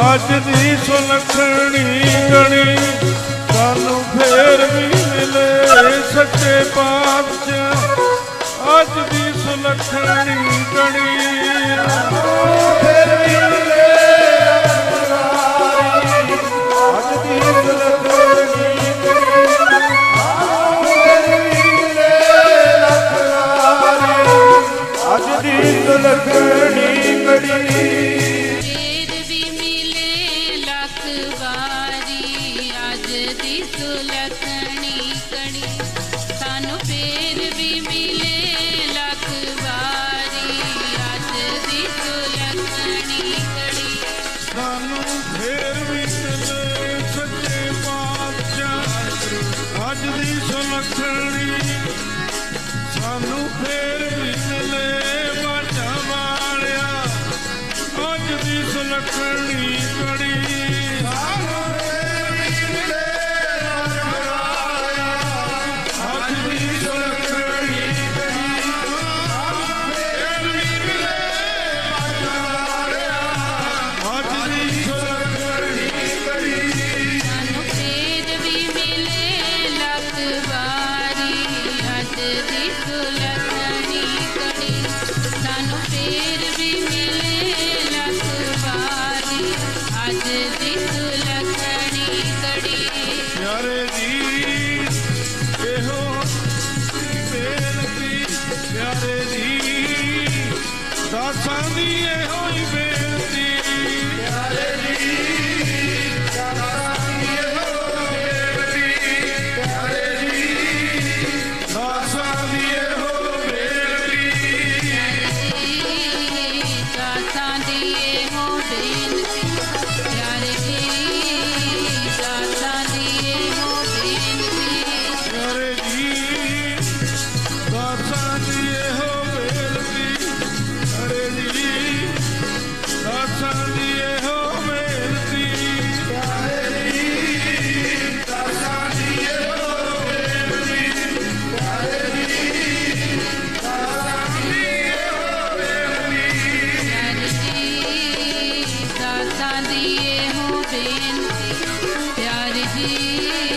ਅੱਜ ਦੀ ਸੁਲੱਖਣੀ ਗਣੀ ਸਾਨੂੰ ਫੇਰ ਵੀ ਮਿਲੇ ਸੱਚੇ ਪਾਤਸ਼ਾਹ। ਅੱਜ ਦੀ ਸੁਲੱਖਣੀ ਦੀ ਸੁਲੱਖਣੀ ਕਣੀ। ਸਾਨੂੰ ਫੇਰ ਵੀ ਮਿਲੇ ਲੱਖ ਵਾਰੀ। ਅੱਜ ਦੀ ਸੁਲੱਖਣੀ ਕਣੀ। ਸਾਨੂੰ ਫੇਰ ਵੀ ਮਿਲੇ ਸੱਚੇ ਪਾਤਸ਼ਾਹ। ਅੱਜ ਦੀ ਸੁਲੱਖਣੀ ਸਾਨੂੰ ਫੇਰ ਵੀ ਮਿਲੇ ਬਾਝਾਂ ਵਾਲਿਆ। ਅੱਜ ਦੀ ਸੁਲੱਖਣੀ ਆਸਾਂ ਦੀ ਇਹੋ ਹੀ ਬੇਨਤੀ। ਯਾਰੇ ਜੀ Thank you.